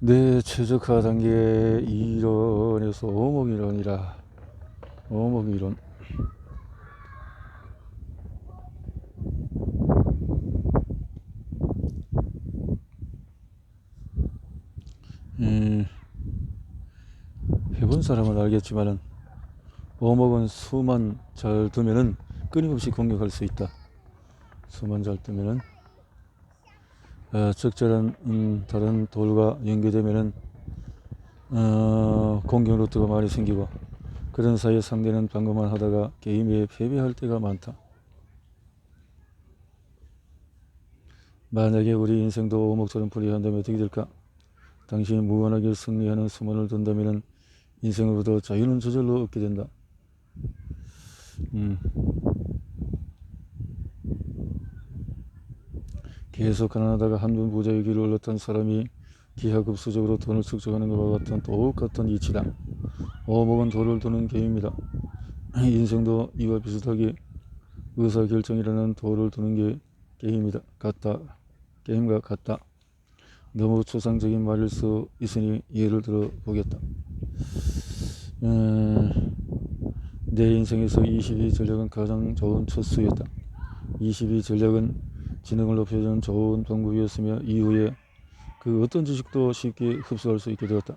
내 최적화 단계 이론에서 어목 이론이라 어목 이론 음, 해본 사람은 알겠지만은 어목은 수만 잘 두면은 끊임없이 공격할 수 있다. 수만 잘 두면은 어, 적절한 음, 다른 돌과 연계되면은 어, 공격 루트가 많이 생기고 그런 사이에 상대는 방어만 하다가 게임에 패배할 때가 많다. 만약에 우리 인생도 오목처럼 풀이한다면 어떻게 될까? 당신이 무한하게 승리하는 수만을 둔다면 인생으로부터 자유는 저절로 얻게 된다. 음. 계속 가난하다가 한번 부자의 길을 올랐던 사람이 기하급수적으로 돈을 축적하는 것과 같은 똑같은 이치다. 어목은 돌을 도는 게임이다. 인생도 이와 비슷하게 의사결정이라는 돌을 도는 게 게임이다. 같다. 게임과 같다. 너무 추상적인 말일 수 있으니 예를 들어 보겠다. 음, 내 인생에서 22 전략은 가장 좋은 첫 수였다. 22 전략은 지능을 높여주는 좋은 방법이었으며 이후에 그 어떤 지식도 쉽게 흡수할 수 있게 되었다.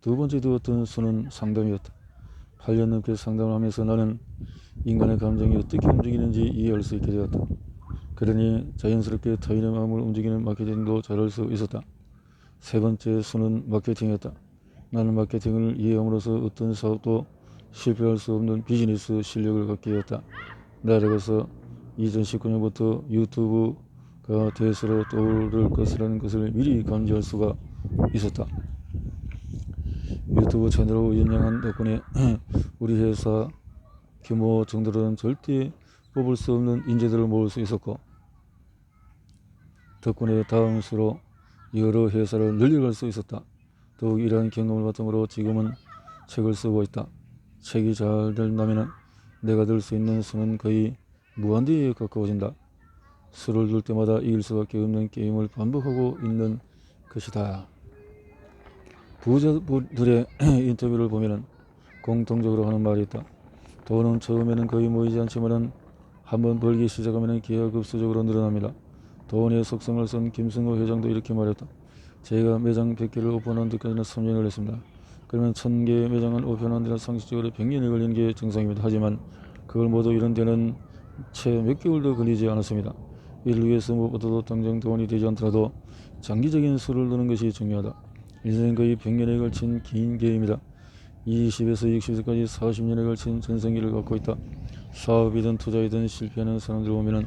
두 번째 두었던 수는 상담이었다. 8년 넘게 상담을 하면서 나는 인간의 감정이 어떻게 움직이는지 이해할 수 있게 되었다. 그러니 자연스럽게 타인의 마음을 움직이는 마케팅도 잘할 수 있었다. 세 번째 수는 마케팅이었다. 나는 마케팅을 이해함으로써 어떤 사업도 실패할 수 없는 비즈니스 실력을 갖게 되었다. 나아가서 2019년부터 유튜브가 대세로 떠오를 것이라는 것을 미리 감지할 수가 있었다. 유튜브 채널을 운영한 덕분에 우리 회사 규모 정도로는 절대 뽑을 수 없는 인재들을 모을 수 있었고 덕분에 다음 수로 여러 회사를 늘려갈 수 있었다. 더욱 이러한 경험을 바탕으로 지금은 책을 쓰고 있다. 책이 잘 된다면 내가 들 수 있는 수는 거의 무한대에 가까워진다. 수를 둘 때마다 이길 수밖에 없는 게임을 반복하고 있는 것이다. 부자들의 인터뷰를 보면 공통적으로 하는 말이 있다. 돈은 처음에는 거의 모이지 않지만은 한번 벌기 시작하면 기하급수적으로 늘어납니다. 돈의 속성을 쓴 김승호 회장도 이렇게 말했다. 제가 매장 100개를 오픈한 데까지는 3년을 했습니다. 그러면 1000개의 매장을 오픈한 데는 상식적으로 100년이 걸리는 게 정상입니다. 하지만 그걸 모두 이런 데는 채 몇 개월도 걸리지 않았습니다. 이를 위해서 무엇보다도 당장 돈이 되지 않더라도 장기적인 수를 두는 것이 중요하다. 인생 거의 100년에 걸친 긴 게임이다. 20에서 60세까지 40년에 걸친 전성기를 갖고 있다. 사업이든 투자이든 실패하는 사람들 보면은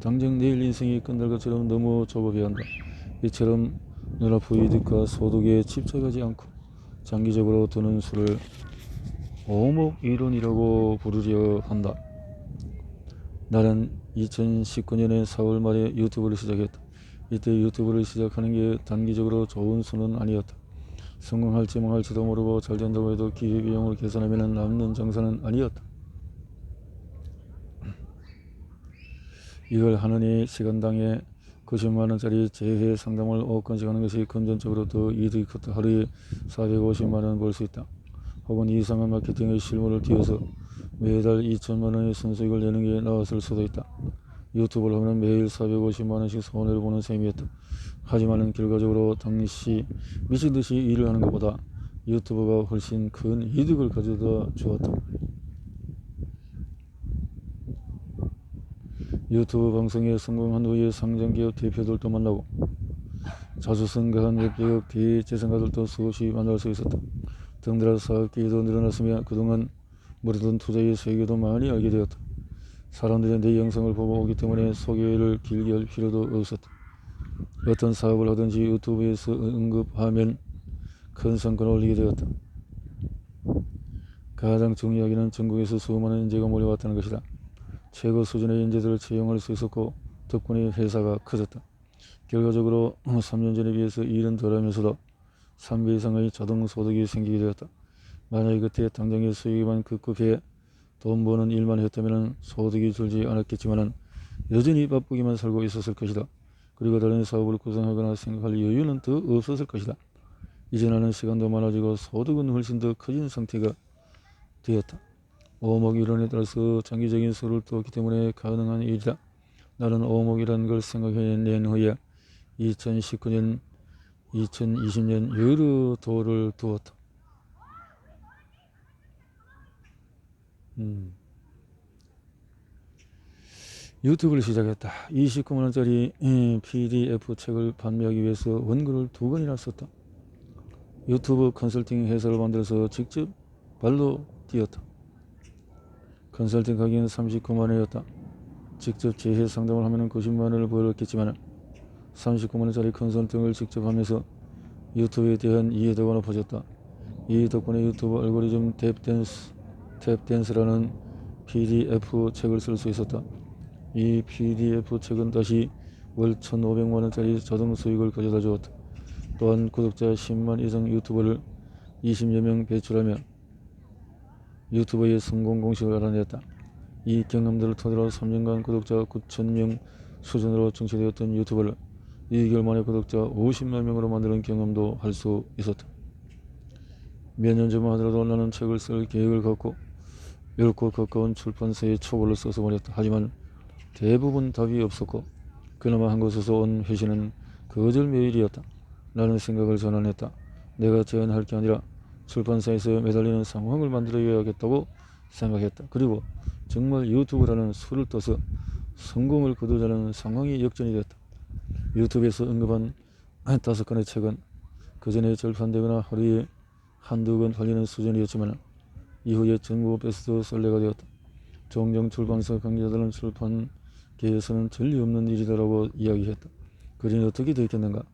당장 내일 인생이 끝날 것처럼 너무 조급해한다. 이처럼 눈앞의 이득과 소득에 집착하지 않고 장기적으로 드는 수를 오목 이론이라고 부르려 한다. 나는 2019년에 4월 말에 유튜브를 시작했다. 이때 유튜브를 시작하는 게 단기적으로 좋은 수는 아니었다. 성공할지 망할지도 모르고 잘 된다고 해도 기회비용을 계산하면 남는 장사는 아니었다. 이걸 하느니 시간당에 90만 원짜리 재회 상담을 5건씩 하는 것이 금전적으로 더 이득이 컸다. 하루에 450만 원 벌 수 있다. 혹은 이상한 마케팅의 실무를 뛰어서 매달 2천만 원의 순수익을 내는 게 나았을 수도 있다. 유튜브를 하면 매일 450만 원씩 손해를 보는 셈이었다. 하지만 결과적으로 당시 미친 듯이 일을 하는 것보다 유튜브가 훨씬 큰 이득을 가져다 주었다. 유튜브 방송에 성공한 후에 상장기업 대표들도 만나고 자주 성공한 웹기업 대재산가들도 수없이 만날 수 있었다. 덩달아 사업 기회도 늘어났으며 그동안 모르던 투자의 세계도 많이 알게 되었다. 사람들이 내 영상을 보고 오기 때문에 소개를 길게 할 필요도 없었다. 어떤 사업을 하든지 유튜브에서 언급하면 큰 성과를 올리게 되었다. 가장 중요하기는 전국에서 수많은 인재가 몰려왔다는 것이다. 최고 수준의 인재들을 채용할 수 있었고 덕분에 회사가 커졌다. 결과적으로 3년 전에 비해서 일은 덜하면서도 3배 이상의 자동 소득이 생기게 되었다. 만약에 그때 당장의 수익만 급급해 돈 버는 일만 했다면 소득이 줄지 않았겠지만 여전히 바쁘게만 살고 있었을 것이다. 그리고 다른 사업을 구성하거나 생각할 여유는 더 없었을 것이다. 이제 나는 시간도 많아지고 소득은 훨씬 더 커진 상태가 되었다. 오목 이론에 따라서 장기적인 수를 두었기 때문에 가능한 일이다. 나는 오목이라는 걸 생각해낸 후에 2019년, 2020년 여러 도를 두었다. 음. 유튜브를 시작했다. 29만 원짜리 PDF 책을 판매하기 위해서 원고를 두 권이나 썼다. 유튜브 컨설팅 회사를 만들어서 직접 발로 뛰었다. 컨설팅 가격은 39만 원이었다. 직접 재해 상담을 하면 90만 원을 벌었겠지만 39만 원짜리 컨설팅을 직접 하면서 유튜브에 대한 이해도가 높아졌다. 이 덕분에 유튜브 알고리즘 탭댄스, 탭댄스라는 PDF 책을 쓸 수 있었다. 이 PDF 책은 다시 월 1,500만원짜리 자동 수익을 가져다 주었다. 또한 구독자 10만 이상 유튜버를 20여 명 배출하며 유튜버의 성공 공식을 알아냈다. 이 경험들을 토대로 3년간 구독자 9천명 수준으로 정치되었던 유튜버를 2개월 만에 구독자 50만 명으로 만드는 경험도 할 수 있었다. 몇 년 전만 하더라도 나는 책을 쓸 계획을 갖고 넓고 가까운 출판사에 초고를 써서 보냈다. 하지만 대부분 답이 없었고 그나마 한 곳에서 온 회신은 거절 메일이었다. 라는 생각을 전환했다. 내가 제안할 게 아니라 출판사에서 매달리는 상황을 만들어야겠다고 생각했다. 그리고 정말 유튜브라는 수를 떠서 성공을 거두자는 상황이 역전이 됐다. 유튜브에서 언급한 다섯 건의 책은 그 전에 절판되거나 하루에 한두 권 팔리는 수준이었지만 이후에 전국 베스트셀러가 되었다. 종종 출판사 관계자들은 출판계에서는 전례 없는 일이다라고 이야기했다. 그린 어떻게 되었겠는가?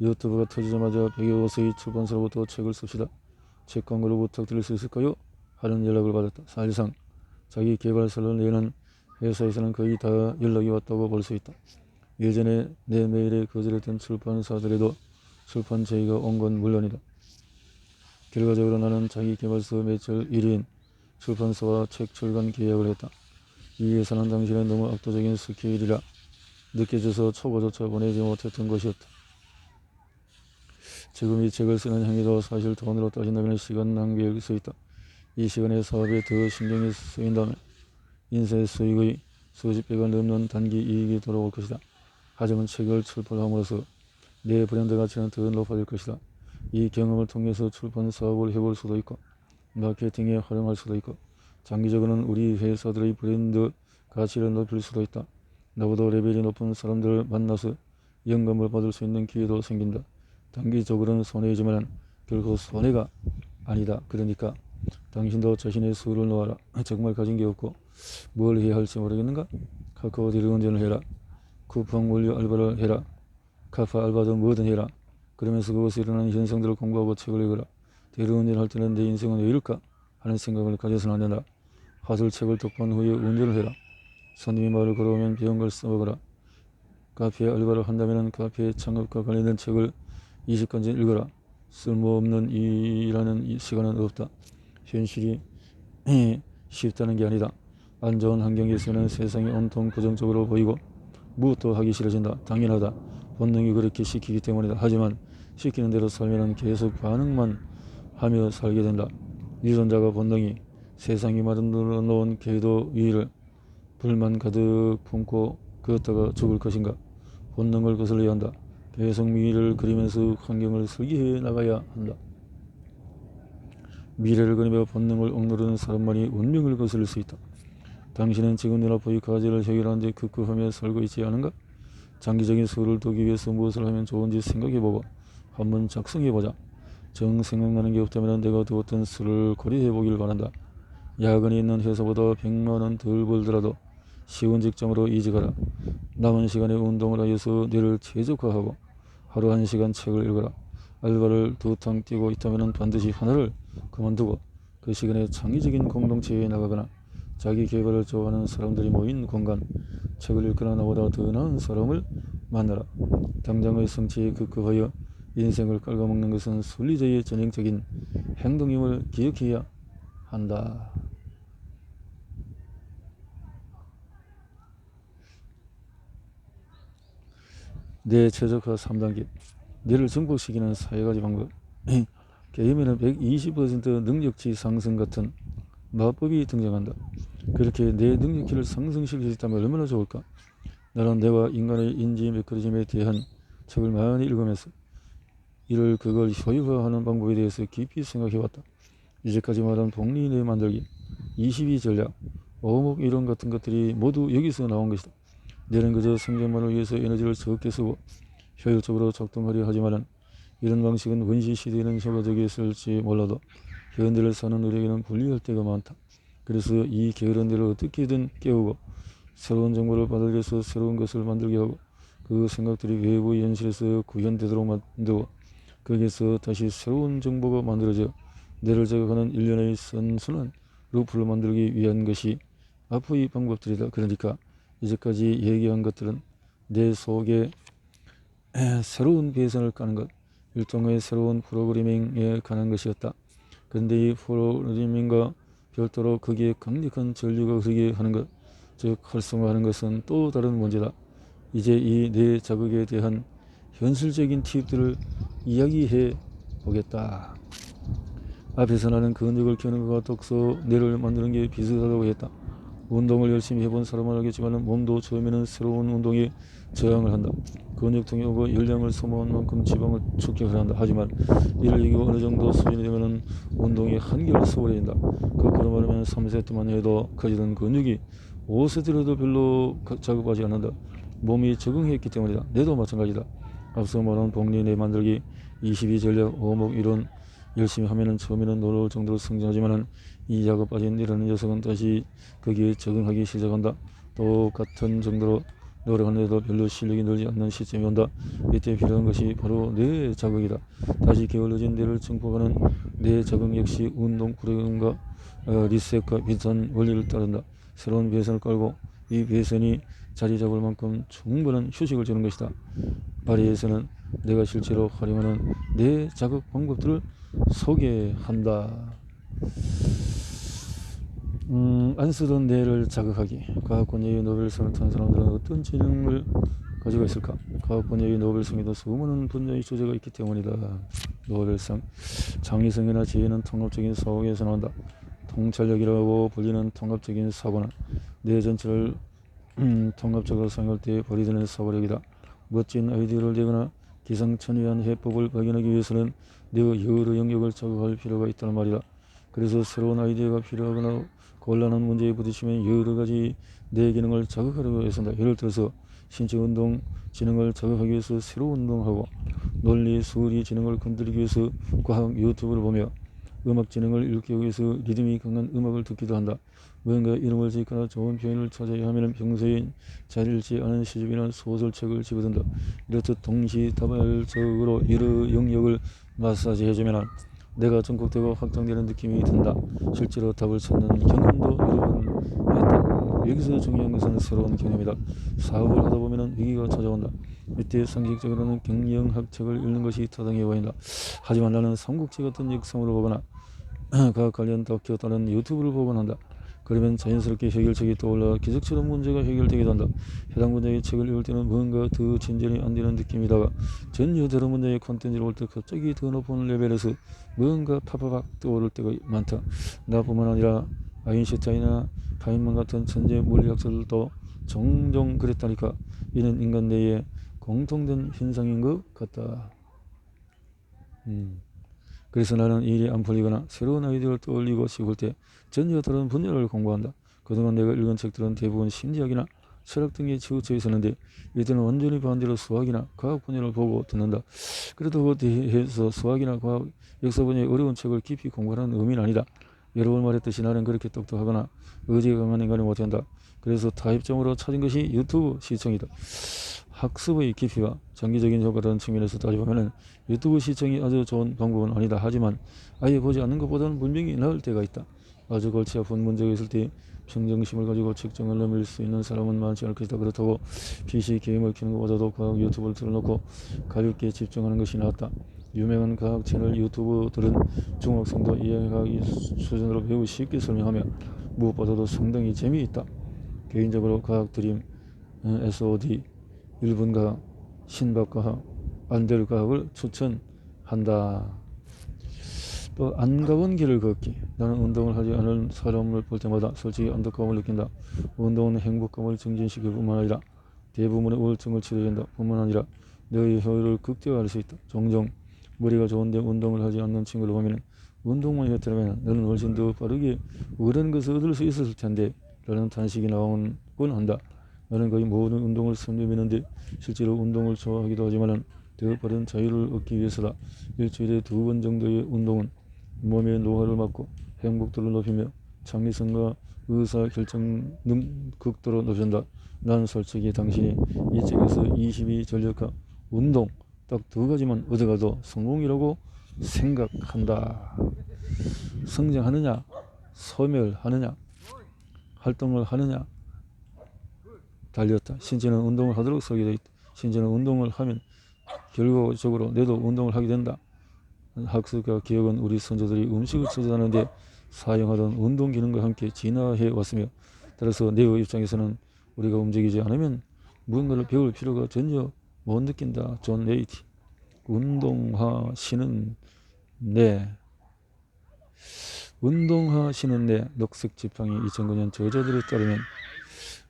유튜브가 터지자마자 백여호세의 출판사로부터 책을 씁시다. 책 광고를 부탁드릴 수 있을까요? 하는 연락을 받았다. 사실상 자기 개발서를 내는 회사에서는 거의 다 연락이 왔다고 볼 수 있다. 예전에 내 메일에 거절했던 출판사들에도 출판 제의가 온 건 물론이다. 결과적으로 나는 자기 개발서 매출 1위인 출판사와 책 출간 계약을 했다. 이 회사는 당신의 너무 압도적인 스케일이라 느껴져서 초보조차 보내지 못했던 것이었다. 지금 이 책을 쓰는 행위도 사실 돈으로 따진다면 시간 낭비일 수 있다. 이 시간에 사업에 더 신경이 쓰인다면 인쇄 수익의 수십 배가 넘는 단기 이익이 돌아올 것이다. 하지만 책을 출판함으로써 내 브랜드 가치는 더 높아질 것이다. 이 경험을 통해서 출판 사업을 해볼 수도 있고 마케팅에 활용할 수도 있고 장기적으로는 우리 회사들의 브랜드 가치를 높일 수도 있다. 나보다 레벨이 높은 사람들을 만나서 영감을 받을 수 있는 기회도 생긴다. 단기적으로는 손해이지만 결코 손해가 아니다. 그러니까 당신도 자신의 수를 놓아라. 정말 가진 게 없고 뭘 해야 할지 모르겠는가? 카카오 대리운전을 해라. 쿠팡 원료 알바를 해라. 카파 알바든 뭐든 해라. 그러면서 그것에 일어나는 현상들을 공부하고 책을 읽어라. 대리운전을 할 때는 내 인생은 왜 이럴까? 하는 생각을 가져서는 안 된다. 화술책을 독반 후에 운전을 해라. 손님이 말을 걸어오면 배운 걸 써먹어라. 카페 알바를 한다면 카페 창업과 관련된 책을 20권째 읽어라. 쓸모없는 일이라는 시간은 없다. 현실이 쉽다는 게 아니다. 안 좋은 환경에서는 세상이 온통 부정적으로 보이고 무엇도 하기 싫어진다. 당연하다. 본능이 그렇게 시키기 때문이다. 하지만 시키는 대로 살면 계속 반응만 하며 살게 된다. 유전자가 본능이 세상이 만들어 놓은 궤도 위를 불만 가득 품고 걷다가 죽을 것인가? 본능을 거슬려야 한다. 계속 미래를 그리면서 환경을 설계해 나가야 한다. 미래를 그리며 본능을 억누르는 사람만이 운명을 거스를 수 있다. 당신은 지금 눈앞의 과제를 해결하는 데 급급하며 살고 있지 않은가? 장기적인 수를 두기 위해서 무엇을 하면 좋은지 생각해보고 한번 작성해보자. 정 생각나는 게 없다면 내가 두었던 수를 고려해보길 바란다. 야근이 있는 회사보다 100만원 덜 벌더라도 쉬운 직장으로 이직하라. 남은 시간에 운동을 하여서 뇌를 최적화하고 하루 한 시간 책을 읽어라. 알바를 두 탕 뛰고 있다면 반드시 하나를 그만두고 그 시간에 창의적인 공동체에 나가거나 자기 개발을 좋아하는 사람들이 모인 공간, 책을 읽거나 나보다 더 나은 사람을 만나라. 당장의 성취에 급급하여 인생을 깔아먹는 것은 순리주의의 전형적인 행동임을 기억해야 한다. 내 최적화 3단계 뇌를 정복시키는 사회가지 방법 게임에는 120% 능력치 상승 같은 마법이 등장한다. 그렇게 내 능력치를 상승시킬 수 있다면 얼마나 좋을까? 나는 내가 인간의 인지 메커니즘에 대한 책을 많이 읽으면서 이를 그걸 효율화하는 방법에 대해서 깊이 생각해왔다. 이제까지 말한 복리내 만들기, 22 전략, 어목 이론 같은 것들이 모두 여기서 나온 것이다. 내는 그저 생존만을 위해서 에너지를 적게 쓰고 효율적으로 작동하려 하지만은 이런 방식은 원시 시대에는 효과적이었을지 몰라도 현대를 사는 우리에게는 불리할 때가 많다. 그래서 이 게으른 데를 어떻게든 깨우고 새로운 정보를 받아들여서 새로운 것을 만들게 하고 그 생각들이 외부 현실에서 구현되도록 만들고 거기에서 다시 새로운 정보가 만들어져 뇌를 자극하는 일련의 선순환 루프를 만들기 위한 것이 앞의 방법들이다. 그러니까 이제까지 얘기한 것들은 내 속에 새로운 배선을 까는 것, 일종의 새로운 프로그래밍에 관한 것이었다. 그런데 이 프로그래밍과 별도로 거기에 강력한 전류가 흐르게 하는 것, 즉 활성화하는 것은 또 다른 문제다. 이제 이 뇌 자극에 대한 현실적인 팁들을 이야기해 보겠다. 앞에서 나는 근육을 키우는 것과 독서, 뇌를 만드는 게 비슷하다고 했다. 운동을 열심히 해본 사람은 알겠지만 몸도 처음에는 새로운 운동에 저항을 한다. 근육통이 오고 열량을 소모한 만큼 지방을 축적을 한다. 하지만 이를 이기고 어느 정도 수준이 되면 운동이 한결 수월해진다. 거꾸로 말하면 3세트만 해도 커지던 근육이 5세트라도 별로 자극하지 않는다. 몸이 적응했기 때문이다. 뇌도 마찬가지다. 앞서 말한 복리 뇌 만들기 22 전략 어목 이론 열심히 하면은 처음에는 놀라울 정도로 성장하지만은 이 작업 빠진 이라는 녀석은 다시 거기에 적응하기 시작한다. 똑같은 정도로 노력하는데도 별로 실력이 늘지 않는 시점이 온다. 이때 필요한 것이 바로 뇌 자극이다. 다시 게을러진 뇌를 증폭하는 뇌 자극 역시 운동 프로그램과 어, 리셋과 비슷한 원리를 따른다. 새로운 배선을 깔고 이 배선이 자리 잡을 만큼 충분한 휴식을 주는 것이다. 파리에서는 내가 실제로 활용하는 뇌 자극 방법들을 소개한다. 음, 안 쓰던 뇌를 자극하기. 과학 분야의 노벨상을 탄 사람들은 어떤 재능을 가지고 있을까? 과학 분야의 노벨상에도 수많은 분야의 주제가 있기 때문이다. 노벨상. 창의성이나 지혜는 통합적인 사고에서 나온다. 통찰력이라고 불리는 통합적인 사고는 뇌 전체를 음, 통합적으로 사용할 때 발휘되는 사고력이다. 멋진 아이디어를 내거나 기상천외한 해법을 발견하기 위해서는 뇌 여러 영역을 자극할 필요가 있다는 말이다. 그래서 새로운 아이디어가 필요하거나 곤란한 문제에 부딪히면 여러 가지 뇌 기능을 자극하려고 애쓴다. 예를 들어서 신체 운동 지능을 자극하기 위해서 새로 운동하고 논리, 수리 지능을 건드리기 위해서 과학 유튜브를 보며 음악 지능을 일으키기 위해서 리듬이 강한 음악을 듣기도 한다. 무언가 이름을 짓거나 좋은 표현을 찾아야 하면 평소에 잘 읽지 않은 시집이나 소설책을 집어든다. 이렇듯 동시다발적으로 여러 영역을 마사지해주면 내가 전국되고 확장되는 느낌이 든다. 실제로 답을 찾는 경험도 여러 번 했다. 여기서 중요한 것은 새로운 경험이다. 사업을 하다 보면 위기가 찾아온다. 이때 상식적으로는 경영학책을 읽는 것이 타당해 보인다. 하지만 나는 삼국지 같은 역성으로 보거나 과학 관련 다큐 또는 유튜브를 보곤 한다. 그러면 자연스럽게 해결책이 떠올라 기적처럼 문제가 해결되기도 한다. 해당 문제의 책을 읽을 때는 뭔가 더 진전이 안 되는 느낌이다가 전혀 다른 문제의 콘텐츠를 볼때 갑자기 더 높은 레벨에서 뭔가 파파박 떠오를 때가 많다. 나뿐만 아니라 아인슈타인이나 파인만 같은 천재 물리학자들도 종종 그랬다니까 이는 인간 내에 공통된 현상인 것 같다. 음. 그래서 나는 일이 안 풀리거나 새로운 아이디어를 떠올리고 싶을 때 전혀 다른 분야를 공부한다. 그동안 내가 읽은 책들은 대부분 심리학이나 철학 등에 치우쳐 있었는데 이때는 완전히 반대로 수학이나 과학 분야를 보고 듣는다. 그래도 그에 대해서 수학이나 과학, 역사 분야의 어려운 책을 깊이 공부하는 의미는 아니다. 여러 번 말했듯이 나는 그렇게 똑똑하거나 의지가 강한 인간이 못한다. 그래서 타협점으로 찾은 것이 유튜브 시청이다. 학습의 깊이와 장기적인 효과라는 측면에서 따져보면 유튜브 시청이 아주 좋은 방법은 아니다. 하지만 아예 보지 않는 것보다는 분명히 나을 때가 있다. 아주 골치 아픈 문제가 있을 때 평정심을 가지고 책정을 넘길 수 있는 사람은 많지 않을 것이다. 그렇다고 PC 게임을 켜는 것보다도 과학 유튜브를 틀어놓고 가볍게 집중하는 것이 낫다. 유명한 과학 채널 유튜브들은 중학생도 이해하기 수준으로 매우 쉽게 설명하며 무엇보다도 상당히 재미있다. 개인적으로 과학 드림, SOD, 일본 과학, 신박 과학, 안델과학을 추천한다. 또 안 가본 길을 걷기. 나는 운동을 하지 않은 사람을 볼 때마다 솔직히 안타까움을 느낀다. 운동은 행복감을 증진시킬 뿐만 아니라 대부분의 우울증을 치료한다 뿐만 아니라 너의 효율을 극대화할 수 있다. 종종 머리가 좋은데 운동을 하지 않는 친구를 보면 운동만 했더라면 너는 훨씬 더 빠르게 원하는 것을 얻을 수 있었을 텐데 라는 탄식이 나오곤 한다. 나는 거의 모든 운동을 선점했는데 실제로 운동을 좋아하기도 하지만 더 빠른 자유를 얻기 위해서다. 일주일에 두 번 정도의 운동은 몸의 노화를 막고 행복도를 높이며 창의성과 의사 결정 능 극도로 높인다. 난 솔직히 당신이 이쪽에서 22 전력화 운동 딱 두 가지만 얻어가도 성공이라고 생각한다. 성장하느냐, 소멸하느냐, 활동을 하느냐 달렸다. 신체는 운동을 하도록 설계되어 있다. 신체는 운동을 하면 결과적으로 뇌도 운동을 하게 된다. 학습과 기억은 우리 선조들이 음식을 처리하는데 사용하던 운동 기능과 함께 진화해 왔으며 따라서 뇌의 입장에서는 우리가 움직이지 않으면 무언가를 배울 필요가 전혀 못 느낀다. 존 레이티. 운동하시는 뇌. 운동하시는 뇌 녹색 지팡이 2009년 저자들에 따르면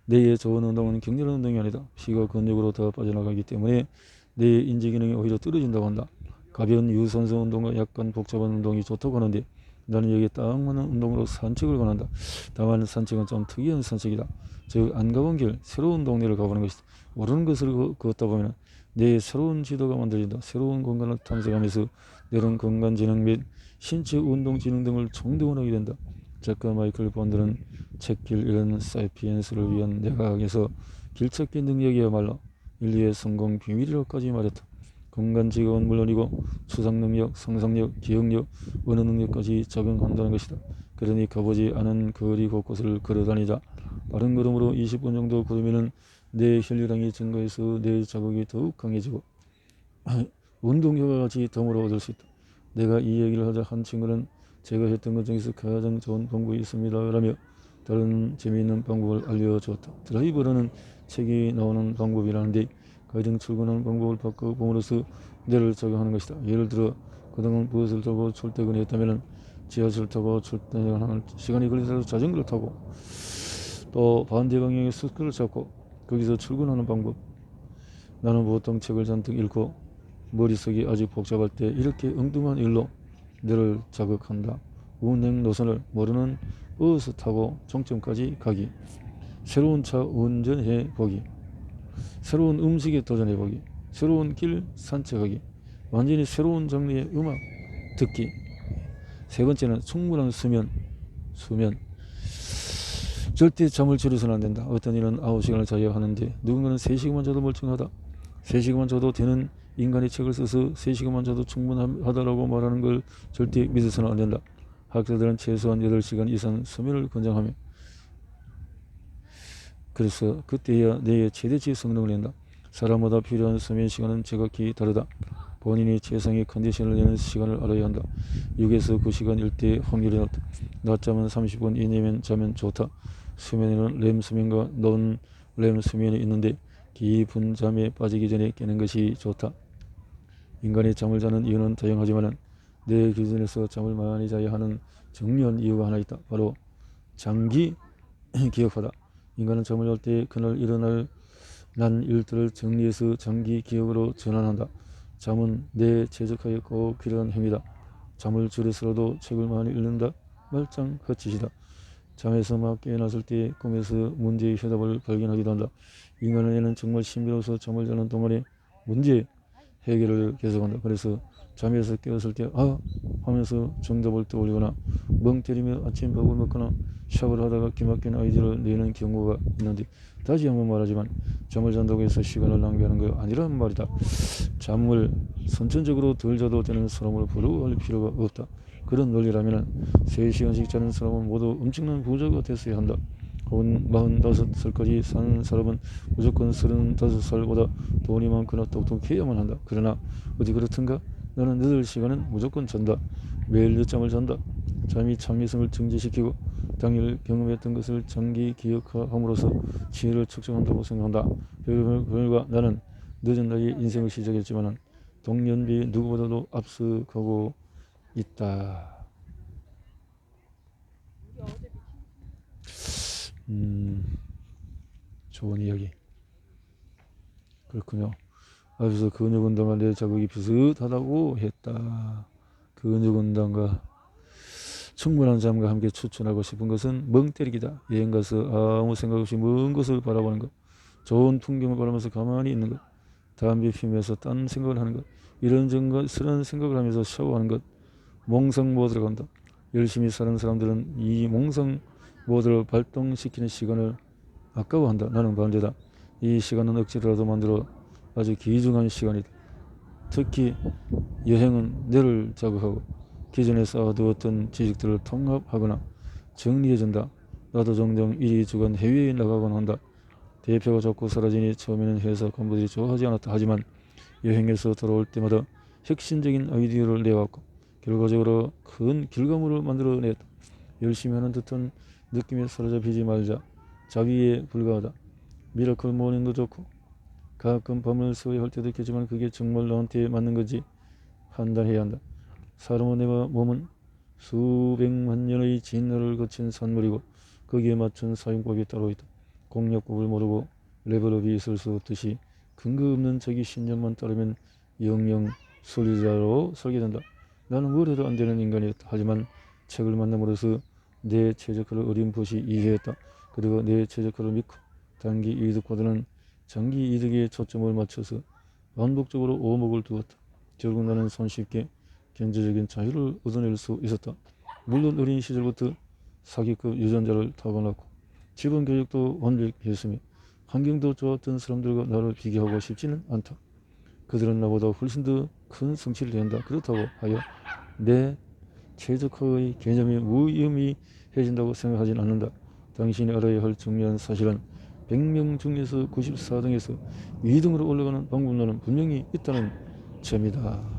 뇌의 좋은 운동은 격렬한 운동이 아니다. 피가 근육으로 더 빠져나가기 때문에 뇌의 인지 기능이 오히려 떨어진다고 한다. 가벼운 유산소 운동과 약간 복잡한 운동이 좋다고 하는데 나는 여기에 딱 맞는 운동으로 산책을 권한다. 다만 산책은 좀 특이한 산책이다. 즉 안 가본 길, 새로운 동네를 가보는 것이다. 모르는 것을 걷- 걷다 보면 내 새로운 지도가 만들어진다. 새로운 공간을 탐색하면서 내런 건강지능 및 신체 운동 지능 등을 총동원하게 된다. 작가 마이클 본드는 책길 이런 사이피엔스를 위한 내각에서 길찾기 능력이야말로 인류의 성공 비밀이라고까지 말했다. 공간 지각은 물론이고 추상 능력, 상상력, 기억력, 언어 능력까지 적응한다는 것이다. 그러니 가보지 않은 거리 곳곳을 걸어다니자. 빠른 걸음으로 20분 정도 걸으면은 내 혈류량이 증가해서 내 자극이 더욱 강해지고 운동 효과 같이 덤으로 얻을 수 있다. 내가 이 얘기를 하자 한 친구는 제가 했던 것 중에서 가장 좋은 방법이 있습니다. 라며 다른 재미있는 방법을 알려주었다. 드라이버라는 책이 나오는 방법이라는데 가정 출근하는 방법을 바꿔봄으로써 뇌를 적용하는 것이다. 예를 들어 그동안 버스를 타고 출퇴근했다면 지하철 타고 출퇴근하는 시간이 걸리더라도 자전거를 타고 또 반대 방향의 스크를 잡고 거기서 출근하는 방법. 나는 보통 책을 잔뜩 읽고 머릿속이 아주 복잡할 때 이렇게 엉뚱한 일로 뇌를 자극한다. 운행 노선을 모르는 버스 타고 종점까지 가기. 새로운 차 운전해 보기. 새로운 음식에 도전해 보기. 새로운 길 산책하기. 완전히 새로운 장르의 음악 듣기. 세 번째는 충분한 수면. 수면. 절대 잠을 줄여서는 안 된다. 어떤 일은 9시간을 자야 하는데 누군가는 3시간만 자도 멀쩡하다. 3시간만 자도 되는 인간의 책을 써서 3시간만 자도 충분하다라고 말하는 걸 절대 믿어서는 안 된다. 학자들은 최소한 8시간 이상 수면을 권장하며 그래서 그때야 뇌의 최대치 성능을 낸다. 사람마다 필요한 수면 시간은 제각기 다르다. 본인이 최상의 컨디션을 내는 시간을 알아야 한다. 6에서 9시간일 때 확률이 낮다. 낮잠은 30분 이내면 자면 좋다. 수면에는 렘 수면과 논렘 수면이 있는데 깊은 잠에 빠지기 전에 깨는 것이 좋다. 인간이 잠을 자는 이유는 다양하지만 내 기준에서 잠을 많이 자야 하는 정리한 이유가 하나 있다. 바로 장기 기억하다. 인간은 잠을 잘 때 그날 일어날 난 일들을 정리해서 장기 기억으로 전환한다. 잠은 내 최적화에 꼭 필요한 행위다. 잠을 줄여서라도 책을 많이 읽는다. 말짱 헛짓이다. 잠에서 막 깨어났을 때 꿈에서 문제의 해답을 발견하기도 한다. 인간에는 정말 신비로워서 잠을 자는 동안에 문제 해결을 계속한다. 그래서 잠에서 깨었을 때 아 하면서 정답을 떠올리거나 멍 때리며 아침 밥을 먹거나 샤워를 하다가 기막힌 아이디어를 내는 경우가 있는데 다시 한번 말하지만 잠을 잔다고 해서 시간을 낭비하는 거 아니란 말이다. 잠을 선천적으로 덜 자도 되는 사람을 부러워할 필요가 없다. 그런 논리라면 3시간씩 자는 사람은 모두 엄청난 부자가 됐어야 한다. 혹은 45살까지 사는 사람은 무조건 35살보다 돈이 많거나 똑똑해야만 한다. 그러나 어디 그렇든가? 나는 8시간은 무조건 잔다. 매일 늦잠을 잔다. 잠이 창의성을 증진시키고 당일 경험했던 것을 장기 기억함으로써 지혜를 측정한다고 생각한다. 그 결과 나는 늦은 나이에 인생을 시작했지만 동년배의 누구보다도 앞서가고 있다. 음, 좋은 이야기. 그렇군요. 앞에서 근육운동과 내 자극이 비슷하다고 했다. 근육운동과 충분한 잠과 함께 추천하고 싶은 것은 멍 때리기다. 여행 가서 아무 생각 없이 먼 곳을 바라보는 것. 좋은 풍경을 바라면서 가만히 있는 것. 담배 피우면서 딴 생각을 하는 것. 이런저런 생각을 하면서 샤워하는 것. 몽상 모드로 간다. 열심히 사는 사람들은 이 몽상 모드를 발동시키는 시간을 아까워한다. 나는 반대다. 이 시간은 억지로라도 만들어 아주 귀중한 시간이다. 특히 여행은 뇌를 자극하고 기존에 쌓아두었던 지식들을 통합하거나 정리해준다. 나도 종종 이리주간 해외에 나가곤 한다. 대표가 자꾸 사라지니 처음에는 회사 간부들이 좋아하지 않았다. 하지만 여행에서 돌아올 때마다 혁신적인 아이디어를 내왔고 결과적으로 큰 결과물을 만들어냈다. 열심히 하는 듯한 느낌에 사로잡히지 말자. 자기에 불과하다. 미라클 모닝도 좋고 가끔 밤을 새워야 할 때도 있겠지만 그게 정말 나한테 맞는 거지 판단해야 한다. 사람은 내 몸은 수백만 년의 진화를 거친 산물이고 거기에 맞춘 사용법이 따로 있다. 공략법을 모르고 레벨업이 있을 수 없듯이 근거 없는 자기 신념만 따르면 영영 소리자로 설계된다. 나는 뭘 해도 안 되는 인간이었다. 하지만 책을 만남으로써 내 최적화를 어림없이 이해했다. 그리고 내 최적화를 믿고 단기 이득보다는 장기 이득에 초점을 맞춰서 반복적으로 오목을 두었다. 결국 나는 손쉽게 경제적인 자유를 얻어낼 수 있었다. 물론 어린 시절부터 사기급 유전자를 타고났고 집안 교육도 완벽했으며 환경도 좋았던 사람들과 나를 비교하고 싶지는 않다. 그들은 나보다 훨씬 더 큰 성취를 낸다. 그렇다고 하여 내 최적화의 개념이 무의미해진다고 생각하진 않는다. 당신이 알아야 할 중요한 사실은 100명 중에서 94등에서 2등으로 올라가는 방법론은 분명히 있다는 점이다.